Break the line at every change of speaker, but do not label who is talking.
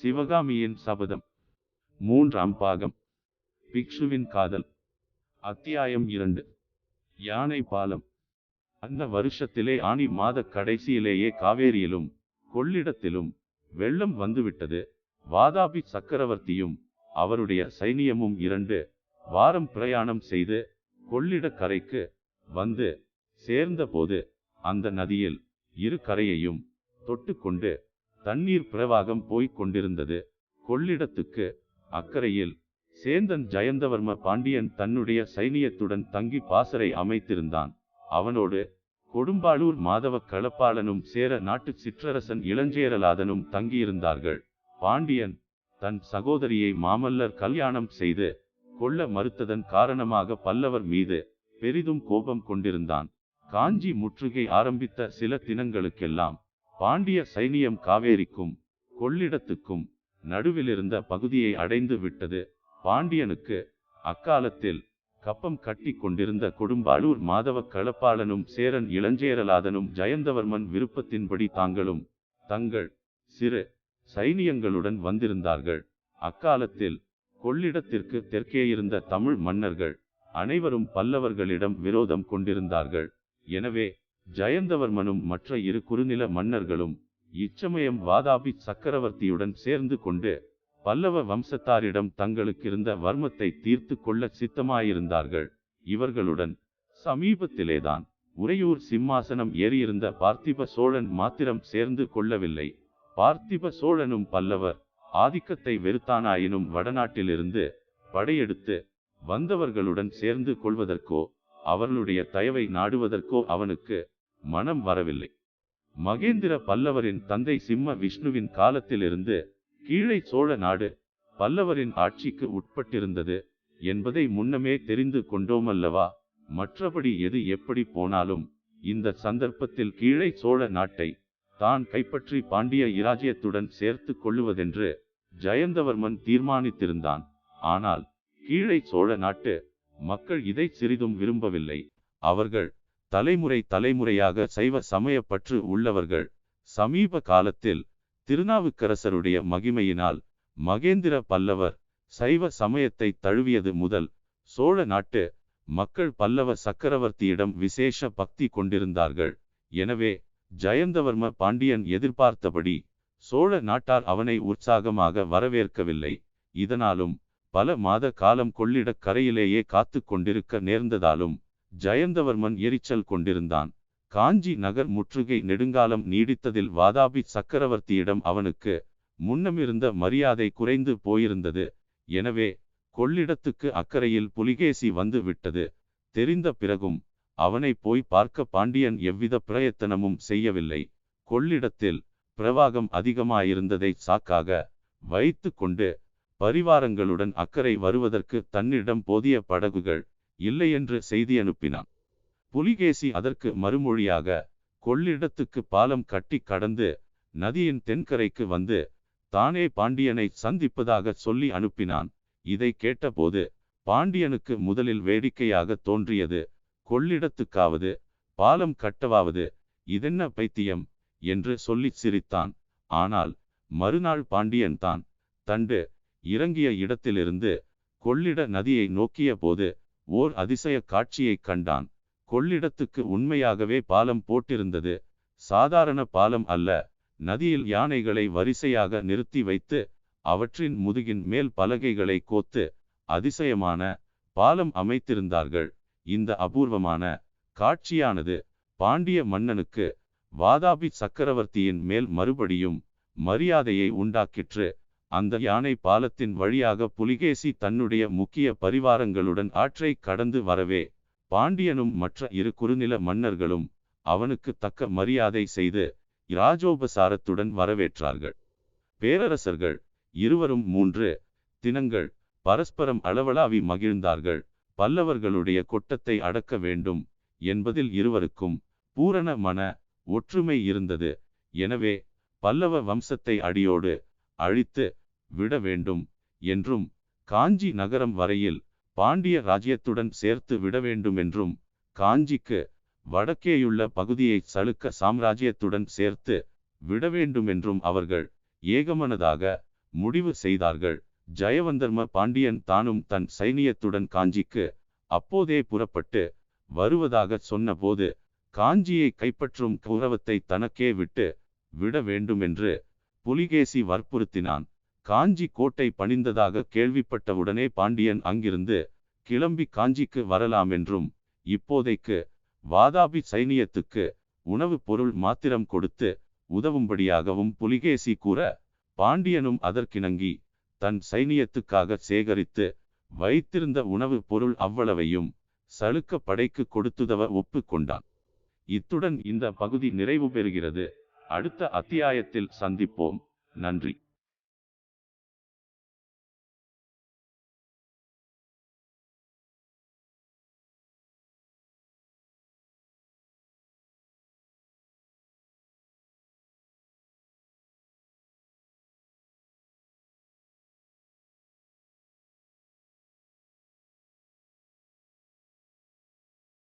சிவகாமியின் சபதம். மூன்றாம் பாகம். பிக்ஷுவின் காதல். அத்தியாயம் இரண்டு. யானை பாலம். அந்த வருஷத்திலே ஆனி மாத கடைசியிலேயே காவேரியிலும் கொள்ளிடத்திலும் வெள்ளம் வந்துவிட்டது. வாதாபி சக்கரவர்த்தியும் அவருடைய சைனியமும் இரண்டு வாரம் பிரயாணம் செய்து கொள்ளிட கரைக்கு வந்து சேர்ந்தபோது அந்த நதியில் இரு கரையையும் தொட்டுக்கொண்டு தண்ணீர் பிரவாகம் போய்க் கொண்டிருந்தது. கொள்ளிடத்துக்கு அக்கரையில் சேந்தன் ஜயந்தவர்ம பாண்டியன் தன்னுடைய சைனியத்துடன் தங்கி பாசறை அமைத்திருந்தான். அவனோடு கொடும்பாளூர் மாதவ களப்பாளனும் சேர நாட்டு சிற்றரசன் இளஞ்சேரலாதனும் தங்கியிருந்தார்கள். பாண்டியன் தன் சகோதரியை மாமல்லர் கல்யாணம் செய்து கொள்ள மறுத்ததன் காரணமாக பல்லவர் மீது பெரிதும் கோபம் கொண்டிருந்தான். காஞ்சி முற்றுகை ஆரம்பித்த சில தினங்களுக்கெல்லாம் பாண்டிய சைனியம் காவேரிக்கும் கொள்ளிடத்துக்கும் நடுவிலிருந்த பகுதியை அடைந்து விட்டது. பாண்டியனுக்கு அக்காலத்தில் கப்பம் கட்டி கொண்டிருந்த கொடும்பாளூர் மாதவ களப்பாளனும் சேரன் இளஞ்சேரலாதனும் ஜயந்தவர்மன் விருப்பத்தின்படி தாங்களும் தங்கள் சிறு சைனியங்களுடன் வந்திருந்தார்கள். அக்காலத்தில் கொள்ளிடத்திற்கு தெற்கே இருந்த தமிழ் மன்னர்கள் அனைவரும் பல்லவர்களிடம் விரோதம் கொண்டிருந்தார்கள். எனவே ஜயந்தவர்மனும் மற்ற இரு குறுநில மன்னர்களும் இச்சமயம் வாதாபி சக்கரவர்த்தியுடன் சேர்ந்து கொண்டு பல்லவ வம்சத்தாரிடம் தங்களுக்கிருந்த வர்மத்தை தீர்த்து கொள்ள சித்தமாயிருந்தார்கள். இவர்களுடன் சமீபத்திலேதான் உறையூர் சிம்மாசனம் ஏறியிருந்த பார்த்திப சோழன் மாத்திரம் சேர்ந்து கொள்ளவில்லை. பார்த்திப சோழனும் பல்லவர் ஆதிக்கத்தை வெறுத்தானாயினும் வடநாட்டிலிருந்து படையெடுத்து வந்தவர்களுடன் சேர்ந்து கொள்வதற்கோ அவர்களுடைய தயவை நாடுவதற்கோ அவனுக்கு மனம் வரவில்லை. மகேந்திர பல்லவரின் தந்தை சிம்ம விஷ்ணுவின் காலத்திலிருந்து கீழே சோழ நாடு பல்லவரின் ஆட்சிக்கு உட்பட்டிருந்தது என்பதை முன்னமே தெரிந்து கொண்டோமல்லவா? மற்றபடி எது எப்படி போனாலும் இந்த சந்தர்ப்பத்தில் கீழே சோழ நாட்டை தான் கைப்பற்றி பாண்டிய இராஜ்யத்துடன் சேர்த்து கொள்ளுவதென்று ஜயந்தவர்மன் தீர்மானித்திருந்தான். ஆனால் கீழே சோழ நாட்டு மக்கள் இதை சிறிதும் விரும்பவில்லை. அவர்கள் தலைமுறை தலைமுறையாக சைவ சமயப்பற்று உள்ளவர்கள். சமீப காலத்தில் திருநாவுக்கரசருடைய மகிமையினால் மகேந்திர பல்லவர் சைவ சமயத்தை தழுவியது முதல் சோழ நாட்டு மக்கள் பல்லவ சக்கரவர்த்தியிடம் விசேஷ பக்தி கொண்டிருந்தார்கள். எனவே ஜயந்தவர்ம பாண்டியன் எதிர்பார்த்தபடி சோழ நாட்டார் அவனை உற்சாகமாக வரவேற்கவில்லை. இதனாலும் பல மாத காலம் கொள்ளிடக் கரையிலேயே காத்து கொண்டிருக்க நேர்ந்ததாலும் ஜயந்தவர்மன் எரிச்சல் கொண்டிருந்தான். காஞ்சி நகர் முற்றுகை நெடுங்காலம் நீடித்ததில் வாதாபி சக்கரவர்த்தியிடம் அவனுக்கு முன்னமிருந்த மரியாதை குறைந்து போயிருந்தது. எனவே கொள்ளிடத்துக்கு அக்கறையில் புலிகேசி வந்து விட்டது. தெரிந்த பிறகும் அவனை போய் பார்க்க பாண்டியன் எவ்வித பிரயத்தனமும் செய்யவில்லை. கொள்ளிடத்தில் பிரவாகம் அதிகமாயிருந்ததை சாக்காக வைத்து கொண்டு பரிவாரங்களுடன் அக்கறை வருவதற்கு தன்னிடம் போதிய படகுகள் இல்லையென்று செய்தி அனுப்பினான். புலிகேசி அதற்கு மறுமொழியாக கொள்ளிடத்துக்கு பாலம் கட்டி கடந்து நதியின் தென்கரைக்கு வந்து தானே பாண்டியனை சந்திப்பதாக சொல்லி அனுப்பினான். இதை கேட்டபோது பாண்டியனுக்கு முதலில் வேடிக்கையாக தோன்றியது கொள்ளிடத்துக்காவது பாலம் கட்டவாவது இதென்ன பைத்தியம் என்று சொல்லிச் சிரித்தான். ஆனால் மறுநாள் பாண்டியன் தான் தண்டு இறங்கிய இடத்திலிருந்து கொள்ளிட நதியை நோக்கிய போது ஓர் அதிசய காட்சியைக் கண்டான். கொள்ளிடத்துக்கு உண்மையாகவே பாலம் போட்டிருந்தது. சாதாரண பாலம் அல்ல. நதியில் யானைகளை வரிசையாக நிறுத்தி வைத்து அவற்றின் முதுகின் மேல் பலகைகளை கோத்து அதிசயமான பாலம் அமைத்திருந்தார்கள். இந்த அபூர்வமான காட்சியானது பாண்டிய மன்னனுக்கு வாதாபி சக்கரவர்த்தியின் மேல் மறுபடியும் மரியாதையை உண்டாக்கிற்று. அந்த யானை பாலத்தின் வழியாக புலிகேசி தன்னுடைய முக்கிய பரிவாரங்களுடன் ஆற்றை கடந்து வரவே பாண்டியனும் மற்ற இரு குறுநில மன்னர்களும் அவனுக்கு தக்க மரியாதை செய்து இராஜோபசாரத்துடன் வரவேற்றார்கள். பேரரசர்கள் இருவரும் மூன்று தினங்கள் பரஸ்பரம் அளவலாவி மகிழ்ந்தார்கள். பல்லவர்களுடைய கொட்டத்தை அடக்க வேண்டும் என்பதில் இருவருக்கும் பூரண மன ஒற்றுமை இருந்தது. எனவே பல்லவ வம்சத்தை அடியோடு அழித்து விட வேண்டும் என்றும் காஞ்சி நகரம் வரையில் பாண்டிய ராஜ்யத்துடன் சேர்த்து விட வேண்டுமென்றும் காஞ்சிக்கு வடக்கேயுள்ள பகுதியை சளுக்க சாம்ராஜ்யத்துடன் சேர்த்து விட வேண்டுமென்றும் அவர்கள் ஏகமனதாக முடிவு செய்தார்கள். ஜயவந்தர்ம பாண்டியன் தானும் தன் சைனியத்துடன் காஞ்சிக்கு அப்போதே புறப்பட்டு வருவதாக சொன்னபோது காஞ்சியை கைப்பற்றும் கௌரவத்தை தனக்கே விட்டு விட வேண்டுமென்று புலிகேசி வற்புறுத்தினான். காஞ்சி கோட்டை பணிந்ததாக கேள்விப்பட்டவுடனே பாண்டியன் அங்கிருந்து கிளம்பி காஞ்சிக்கு வரலாமென்றும் இப்போதைக்கு வாதாபி சைனியத்துக்கு உணவுப் பொருள் மாத்திரம் கொடுத்து உதவும்படியாகவும் புலிகேசி கூற பாண்டியனும் அதற்கிணங்கி தன் சைனியத்துக்காக சேகரித்து வைத்திருந்த உணவுப் பொருள் அவ்வளவையும் சலுக்க படைக்கு கொடுத்துதவ ஒப்புக்கொண்டான் இத்துடன் இந்த பகுதி நிறைவு பெறுகிறது. அடுத்த அத்தியாயத்தில் சந்திப்போம். நன்றி.